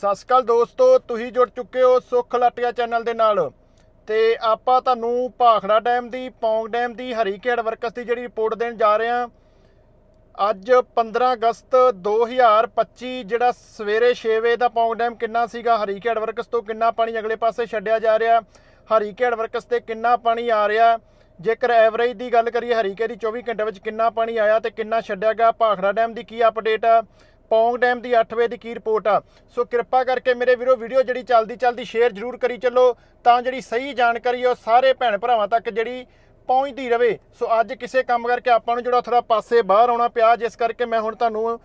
ਸਤਿ ਸ਼੍ਰੀ ਅਕਾਲ ਦੋਸਤੋ, ਤੁਸੀਂ ਜੁੜ ਚੁੱਕੇ ਹੋ ਸੁੱਖ ਲਟਿਆ ਚੈਨਲ ਦੇ ਨਾਲ। ਤੇ ਆਪਾਂ ਤੁਹਾਨੂੰ ਭਾਖੜਾ ਡੈਮ ਦੀ, ਪੌਂਗ ਡੈਮ ਦੀ ਹਰੀਕੇੜ ਵਰਕਸ ਦੀ ਜਿਹੜੀ ਰਿਪੋਰਟ ਦੇਣ ਜਾ ਰਹੇ ਹਾਂ। ਅੱਜ 15 ਅਗਸਤ 2025 ਜਿਹੜਾ ਸਵੇਰੇ 6 ਵਜੇ ਦਾ ਪੌਂਗ ਡੈਮ ਕਿੰਨਾ ਸੀਗਾ ਹਰੀਕੇੜ ਵਰਕਸ ਤੋਂ ਕਿੰਨਾ ਪਾਣੀ ਅਗਲੇ ਪਾਸੇ ਛੱਡਿਆ ਜਾ ਰਿਹਾ ਹਰੀਕੇੜ ਵਰਕਸ ਤੇ ਕਿੰਨਾ ਪਾਣੀ ਆ ਰਿਹਾ। ਜੇਕਰ ਐਵਰੇਜ ਦੀ ਗੱਲ ਕਰੀਏ ਹਰੀਕੇ ਦੀ 24 ਘੰਟੇ ਵਿੱਚ ਕਿੰਨਾ ਪਾਣੀ ਆਇਆ ਤੇ ਕਿੰਨਾ ਛੱਡਿਆ ਗਿਆ, ਭਾਖੜਾ ਡੈਮ ਦੀ ਕੀ ਅਪਡੇਟ ਆ। ਪੌਂਗ ਡੈਮ ਦੀ 8 ਵਜੇ ਦੀ ਕੀ ਰਿਪੋਰਟ ਆ? ਸੋ ਕਿਰਪਾ ਕਰਕੇ ਮੇਰੇ ਵੀਰੋ, ਵੀਡੀਓ ਜਿਹੜੀ ਚੱਲਦੀ ਚੱਲਦੀ ਸ਼ੇਅਰ ਜ਼ਰੂਰ ਕਰੀ ਚੱਲੋ ਤਾਂ ਜਿਹੜੀ ਸਹੀ ਜਾਣਕਾਰੀ ਆ ਉਹ ਸਾਰੇ ਭੈਣ ਭਰਾਵਾਂ ਤੱਕ ਜਿਹੜੀ ਪਹੁੰਚਦੀ ਰਵੇ। ਸੋ ਅੱਜ ਕਿਸੇ ਕੰਮ ਕਰਕੇ ਆਪਾਂ ਨੂੰ ਜਿਹੜਾ ਥੋੜਾ ਪਾਸੇ ਬਾਹਰ ਆਉਣਾ ਪਿਆ, ਜਿਸ ਕਰਕੇ ਮੈਂ ਹੁਣ ਤੁਹਾਨੂੰ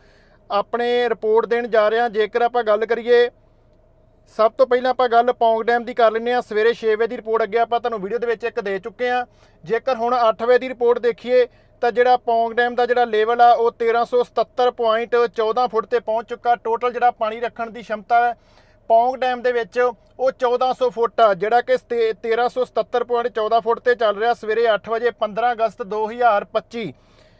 ਆਪਣੇ ਰਿਪੋਰਟ ਦੇਣ ਜਾ ਰਿਹਾ। ਜੇਕਰ ਆਪਾਂ ਗੱਲ ਕਰੀਏ ਸਭ ਤੋਂ ਪਹਿਲਾਂ ਆਪਾਂ ਗੱਲ ਪੌਂਗ ਡੈਮ ਦੀ ਕਰ ਲੈਂਦੇ ਆ ਸਵੇਰੇ 6 ਵਜੇ ਦੀ ਰਿਪੋਰਟ ਅੱਗੇ ਆਪਾਂ ਤੁਹਾਨੂੰ ਵੀਡੀਓ ਦੇ ਵਿੱਚ ਇੱਕ ਦੇ ਚੁੱਕੇ ਆ ਜੇਕਰ ਹੁਣ 8 ਵਜੇ ਦੀ ਰਿਪੋਰਟ ਦੇਖੀਏ, ਤਾਂ ਜਿਹੜਾ ਪੌਂਗ ਡੈਮ ਦਾ ਜਿਹੜਾ ਲੇਵਲ ਆ, ਉਹ 1377.14 ਫੁੱਟ ਤੇ ਪਹੁੰਚ ਚੁੱਕਾ। ਟੋਟਲ ਜਿਹੜਾ ਪਾਣੀ ਰੱਖਣ ਦੀ ਸ਼ਮਤਾ ਹੈ, ਪੌਂਗ ਡੈਮ ਦੇ ਵਿੱਚ ਉਹ 1400 ਫੁੱਟ ਆ, ਜਿਹੜਾ ਕਿ 1377.14 ਫੁੱਟ ਤੇ ਚੱਲ ਰਿਹਾ ਸਵੇਰੇ 8 ਵਜੇ 15 ਅਗਸਤ 2025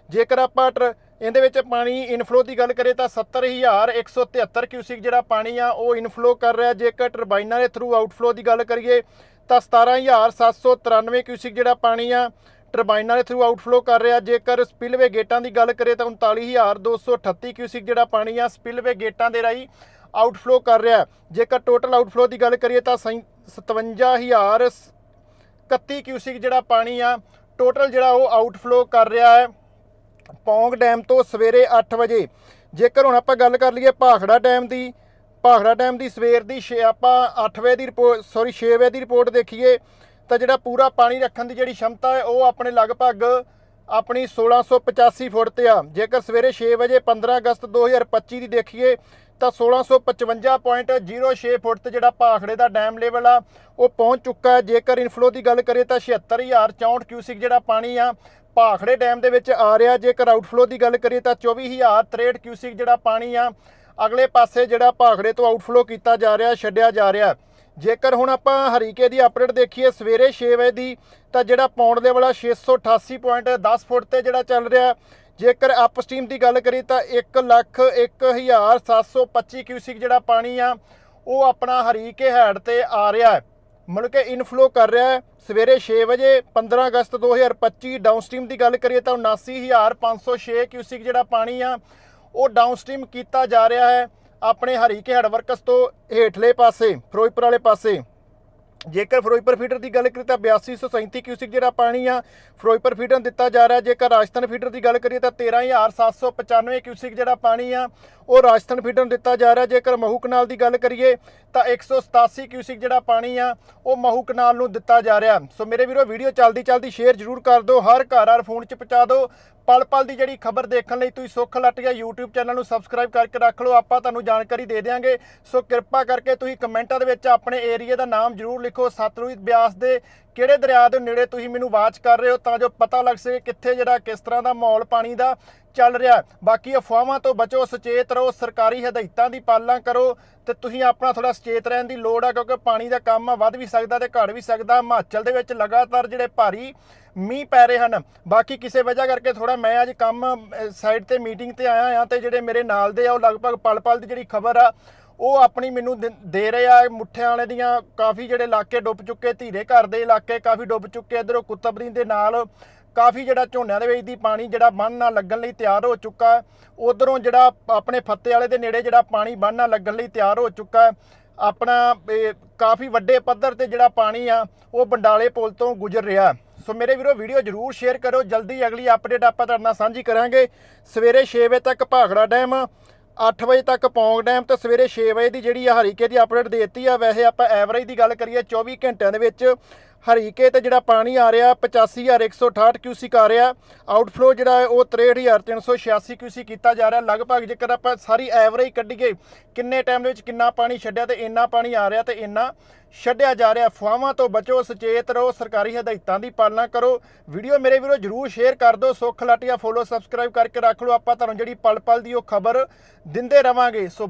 ਜੇਕਰ ਆਪਾਂ ਇਹਦੇ ਵਿੱਚ ਪਾਣੀ ਇਨਫਲੋ ਦੀ ਗੱਲ ਕਰੀਏ ਤਾਂ 70173 ਕਿਊਸਿਕ ਜਿਹੜਾ ਪਾਣੀ ਆ ਉਹ ਇਨਫਲੋ ਕਰ ਰਿਹਾ। ਜੇਕਰ ਟਰਬਾਈਨਾਂ ਦੇ ਥਰੂ ਆਊਟਫਲੋ ਦੀ ਗੱਲ ਕਰੀਏ ਤਾਂ 17793 ਕਿਊਸਿਕ ਜਿਹੜਾ ਪਾਣੀ ਆ ਟਰਬਾਈਨਾਂ ਦੇ ਥਰੂ ਆਊਟਫਲੋ ਕਰ ਰਿਹਾ। ਜੇਕਰ ਸਪਿਲਵੇ ਗੇਟਾਂ ਦੀ ਗੱਲ ਕਰੀਏ ਤਾਂ 39238 ਕਿਊਸਿਕ ਜਿਹੜਾ ਪਾਣੀ ਆ ਸਪਿਲਵੇ ਗੇਟਾਂ ਦੇ ਰਾਹੀਂ ਆਊਟਫਲੋ ਕਰ ਰਿਹਾ। ਜੇਕਰ ਟੋਟਲ ਆਊਟਫਲੋ ਦੀ ਗੱਲ ਕਰੀਏ ਤਾਂ 57000 31 ਕਿਊਸਿਕ ਜਿਹੜਾ ਪਾਣੀ ਆ ਟੋਟਲ ਜਿਹੜਾ ਉਹ ਆਊਟਫਲੋ ਕਰ ਰਿਹਾ ਹੈ। ਪੌਂਗ ਡੈਮ ਤੋਂ ਸਵੇਰੇ 8 ਵਜੇ। ਜੇਕਰ ਹੁਣ ਆਪਾਂ ਗੱਲ ਕਰ ਲਈਏ ਭਾਖੜਾ ਡੈਮ ਦੀ, ਭਾਖੜਾ ਡੈਮ ਦੀ ਸਵੇਰ ਦੀ ਆਪਾਂ 8 ਵਜੇ ਦੀ ਰਿਪੋਰਟ ਸੌਰੀ 6 ਵਜੇ ਦੀ ਰਿਪੋਰਟ ਦੇਖੀਏ, ਤਾਂ ਜਿਹੜਾ ਪੂਰਾ ਪਾਣੀ ਰੱਖਣ ਦੀ ਜਿਹੜੀ ਸ਼ਮਤਾ ਹੈ, ਉਹ ਆਪਣੇ ਲਗਭਗ ਆਪਣੀ 1685 ਫੁੱਟ ਤੇ ਆ। ਜੇਕਰ ਸਵੇਰੇ 6 ਵਜੇ 15 ਅਗਸਤ 2025 ਦੀ ਦੇਖੀਏ, ਤਾਂ 1655.06 ਫੁੱਟ ਤੇ ਜਿਹੜਾ ਭਾਖੜੇ ਦਾ ਡੈਮ ਲੈਵਲ ਆ, ਉਹ ਪਹੁੰਚ ਚੁੱਕਾ ਹੈ। ਜੇਕਰ ਇਨਫਲੋ ਦੀ ਗੱਲ ਕਰੀਏ, ਤਾਂ 76064 ਕਿਊਸਿਕ ਜਿਹੜਾ ਪਾਣੀ ਆ, ਭਾਖੜੇ ਡੈਮ ਦੇ ਵਿੱਚ ਆ ਰਿਹਾ। ਜੇਕਰ ਆਊਟਫਲੋ ਦੀ ਗੱਲ ਕਰੀਏ, ਤਾਂ 24063 ਕਿਊਸਿਕ ਜਿਹੜਾ ਪਾਣੀ ਆ, ਅਗਲੇ ਪਾਸੇ ਜਿਹੜਾ ਭਾਖੜੇ ਤੋਂ ਆਊਟਫਲੋ ਕੀਤਾ ਜਾ ਰਿਹਾ, ਛੱਡਿਆ ਜਾ ਰਿਹਾ। ਜੇਕਰ ਹੁਣ ਆਪਾਂ ਹਰੀਕੇ ਦੀ ਅਪਡੇਟ ਦੇਖੀਏ, ਸਵੇਰੇ 6 ਵਜੇ ਦੀ, ਤਾਂ ਜਿਹੜਾ ਪੌਂਡ ਦੇ ਵਾਲਾ 688.10 ਫੁੱਟ ਤੇ ਜਿਹੜਾ ਚੱਲ ਰਿਹਾ, ਜੇਕਰ ਅਪਸਟ੍ਰੀਮ ਦੀ ਗੱਲ ਕਰੀ ਤਾਂ 1 ਲੱਖ 1725 ਕਿਊਸਿਕ ਜਿਹੜਾ ਪਾਣੀ ਆ, ਉਹ ਆਪਣਾ ਹਰੀਕੇ ਹੈਡ ਤੇ ਆ ਰਿਹਾ ਹੈ। ਮਤਲਬ ਕਿ ਇਨਫਲੋ ਕਰ ਰਿਹਾ ਹੈ। ਸਵੇਰੇ 6 ਵਜੇ 15 ਅਗਸਤ 2025 ਡਾਊਨਸਟ੍ਰੀਮ ਦੀ ਗੱਲ ਕਰੀਏ ਤਾਂ 79506 ਕਿਊਸਿਕ ਜਿਹੜਾ ਪਾਣੀ ਆ, ਉਹ ਡਾਊਨਸਟ੍ਰੀਮ ਕੀਤਾ ਜਾ ਰਿਹਾ ਹੈ। ਆਪਣੇ ਹਰੀਕੇ ਹੈਡ ਵਰਕਸ ਤੋਂ ਹੇਠਲੇ ਪਾਸੇ ਫਿਰੋਜ਼ਪੁਰ ਵਾਲੇ ਪਾਸੇ। ਜੇਕਰ ਫਿਰੋਜ਼ਪੁਰ ਫੀਡਰ ਦੀ ਗੱਲ ਕਰੀਏ ਤਾਂ 8237 ਕਿਊਸਿਕ ਜਿਹੜਾ ਪਾਣੀ ਆ ਫਿਰੋਜ਼ਪੁਰ ਫੀਡਰ ਨੂੰ ਦਿੱਤਾ ਜਾ ਰਿਹਾ, ਜੇਕਰ ਰਾਜਸਥਾਨ ਫੀਡਰ ਦੀ ਗੱਲ ਕਰੀਏ ਤਾਂ 13795 ਕਿਊਸਿਕ ਜਿਹੜਾ ਪਾਣੀ ਆ, ਉਹ ਰਾਜਸਥਾਨ ਫੀਡਰ ਨੂੰ ਦਿੱਤਾ ਜਾ ਰਿਹਾ। ਜੇਕਰ ਮਹੂ ਕਨਾਲ ਦੀ ਗੱਲ ਕਰੀਏ ਤਾਂ 187 ਕਿਊਸਿਕ ਜਿਹੜਾ ਪਾਣੀ ਆ, ਉਹ ਮਹੂ ਕਨਾਲ ਨੂੰ ਦਿੱਤਾ ਜਾ ਰਿਹਾ। ਸੋ ਮੇਰੇ ਵੀਰੋ ਵੀਡੀਓ ਚੱਲਦੀ ਚੱਲਦੀ ਸ਼ੇਅਰ ਜ਼ਰੂਰ ਕਰ ਦਿਓ, ਹਰ ਘਰ ਹਰ ਫੋਨ 'ਚ ਪਹੁੰਚਾ ਦਿਓ। ਪਲ ਪਲ ਦੀ ਜਿਹੜੀ ਖਬਰ ਦੇਖਣ ਲਈ ਤੁਸੀਂ ਸੁੱਖ ਲਟਿਆ YouTube ਚੈਨਲ ਨੂੰ ਸਬਸਕ੍ਰਾਈਬ ਕਰਕੇ ਰੱਖ ਲਓ। ਆਪਾਂ ਤੁਹਾਨੂੰ ਜਾਣਕਾਰੀ ਦੇ ਦੇਵਾਂਗੇ ਸੋ ਕਿਰਪਾ ਕਰਕੇ ਤੁਸੀਂ ਕਮੈਂਟਾਂ ਦੇ ਵਿੱਚ ਆਪਣੇ ਏਰੀਆ ਦਾ ਨਾਮ ਜ਼ਰੂਰ ਲਿਖ ਦੇਖੋ ਸਤਲੁਜ ਬਿਆਸ ਦੇ ਕਿਹੜੇ ਦਰਿਆ ਦੇ ਨੇੜੇ ਤੁਸੀਂ ਮੈਨੂੰ ਵਾਚ ਕਰ ਰਹੇ ਹੋ ਤਾਂ ਜੋ ਪਤਾ ਲੱਗ ਸਕੇ ਕਿੱਥੇ ਜਿਹੜਾ ਕਿਸ ਤਰ੍ਹਾਂ ਦਾ ਮਾਹੌਲ ਪਾਣੀ ਦਾ ਚੱਲ ਰਿਹਾ ਬਾਕੀ ਅਫਵਾਹਾਂ ਤੋਂ ਬਚੋ, ਸੁਚੇਤ ਰਹੋ, ਸਰਕਾਰੀ ਹਦਾਇਤਾਂ ਦੀ ਪਾਲਣਾ ਕਰੋ ਤੇ ਤੁਸੀਂ ਆਪਣਾ ਥੋੜਾ ਸੁਚੇਤ ਰਹਿਣ ਦੀ ਲੋੜ ਆ ਕਿਉਂਕਿ ਪਾਣੀ ਦਾ ਕੰਮ ਆ, ਵੱਧ ਵੀ ਸਕਦਾ ਤੇ ਘਟ ਵੀ ਸਕਦਾ। ਹਿਮਾਚਲ ਦੇ ਵਿੱਚ ਲਗਾਤਾਰ ਜਿਹੜੇ ਭਾਰੀ ਮੀਂਹ ਪੈ ਰਹੇ ਹਨ। ਬਾਕੀ ਕਿਸੇ ਵਜ੍ਹਾ ਕਰਕੇ ਥੋੜਾ ਮੈਂ ਅੱਜ ਕੰਮ ਸਾਈਡ ਤੇ ਮੀਟਿੰਗ ਤੇ ਆਇਆ ਆ ਤੇ ਜਿਹੜੇ ਮੇਰੇ ਨਾਲ ਦੇ ਆ, ਉਹ ਲਗਭਗ ਪਲ ਪਲ ਦੀ ਜਿਹੜੀ ਖਬਰ ਆ ਉਹ ਆਪਣੀ ਮੈਨੂੰ ਦੇ- ਦੇ ਰਹੇ ਆ ਮੁੱਠਿਆਂ ਵਾਲੇ ਦੀਆਂ ਕਾਫੀ ਜਿਹੜੇ ਇਲਾਕੇ ਡੁੱਬ ਚੁੱਕੇ, ਧੀਰੇ ਘਰ ਦੇ ਇਲਾਕੇ ਕਾਫੀ ਡੁੱਬ ਚੁੱਕੇ, ਇਧਰੋਂ ਕੁੱਤਬਰੀ ਦੇ ਨਾਲ ਕਾਫੀ ਜਿਹੜਾ ਝੋਨਿਆਂ ਦੇ ਵਿੱਚ ਦੀ ਪਾਣੀ ਜਿਹੜਾ ਬੰਨ ਨਾਲ ਲੱਗਣ ਲਈ ਤਿਆਰ ਹੋ ਚੁੱਕਾ ਹੈ। ਉਧਰੋਂ ਜਿਹੜਾ ਆਪਣੇ ਫੱਤੇ ਵਾਲੇ ਦੇ ਨੇੜੇ ਜਿਹੜਾ ਪਾਣੀ ਬੰਨ ਨਾਲ ਲੱਗਣ ਲਈ ਤਿਆਰ ਹੋ ਚੁੱਕਾ ਆਪਣਾ ਕਾਫੀ ਵੱਡੇ ਪੱਧਰ ਤੇ ਜਿਹੜਾ ਪਾਣੀ ਆ, ਉਹ ਬੰਡਾਲੇ ਪੁਲ ਤੋਂ ਗੁਜ਼ਰ ਰਿਹਾ ਸੋ ਮੇਰੇ ਵੀਰੋ, ਵੀਡੀਓ ਜਰੂਰ ਸ਼ੇਅਰ ਕਰੋ ਜਲਦੀ ਅਗਲੀ ਅਪਡੇਟ ਆਪਾਂ ਤੁਹਾਡੇ ਨਾਲ ਸਾਂਝੀ ਕਰਾਂਗੇ। ਸਵੇਰੇ 6 ਵਜੇ ਤੱਕ ਭਾਖੜਾ ਡੈਮ 8 ਵਜੇ ਤੱਕ ਪੌਂਗ ਡੈਮ ਤੇ ਸਵੇਰੇ 6 ਵਜੇ ਦੀ ਜਿਹੜੀ ਆ ਹਰੀਕੇ ਦੀ ਅਪਡੇਟ ਦੇਤੀ ਆ, ਵੈਸੇ ਆਪਾਂ ਐਵਰੇਜ ਦੀ ਗੱਲ ਕਰੀਏ 24 ਘੰਟਿਆਂ ਦੇ ਵਿੱਚ ਹਰੀਕੇ ਤੇ ਜਿਹੜਾ ਪਾਣੀ ਆ ਰਿਹਾ 85168 ਕਿਊਸਿਕ ਆ ਰਿਹਾ। ਆਊਟਫਲੋ ਜਿਹੜਾ ਹੈ, ਉਹ 63386 ਕਿਊਸਿਕ ਕੀਤਾ ਜਾ ਰਿਹਾ। ਲਗਭਗ ਜੇਕਰ ਆਪਾਂ ਸਾਰੀ ਐਵਰੇਜ ਕੱਢੀਏ, ਕਿੰਨੇ ਟਾਈਮ ਦੇ ਵਿੱਚ ਕਿੰਨਾ ਪਾਣੀ ਛੱਡਿਆ ਤੇ ਇੰਨਾ ਪਾਣੀ ਆ ਰਿਹਾ ਤੇ ਇੰਨਾ ਛੱਡਿਆ ਜਾ ਰਿਹਾ। ਅਫਵਾਹਾਂ ਤੋਂ ਬਚੋ, ਸੁਚੇਤ ਰਹੋ, ਸਰਕਾਰੀ ਹਦਾਇਤਾਂ ਦੀ ਪਾਲਣਾ ਕਰੋ। ਵੀਡੀਓ ਮੇਰੇ ਵੀਰੋ ਜਰੂਰ ਸ਼ੇਅਰ ਕਰ ਦਿਓ, ਸੁੱਖ ਲਾਟੀਆ ਫੋਲੋ ਸਬਸਕ੍ਰਾਈਬ ਕਰਕੇ ਰੱਖ ਲਓ। ਆਪਾਂ ਤੁਹਾਨੂੰ ਜਿਹੜੀ ਪਲ ਪਲ ਦੀ ਉਹ ਖਬਰ ਦਿੰਦੇ ਰਵਾਂਗੇ। ਸੋ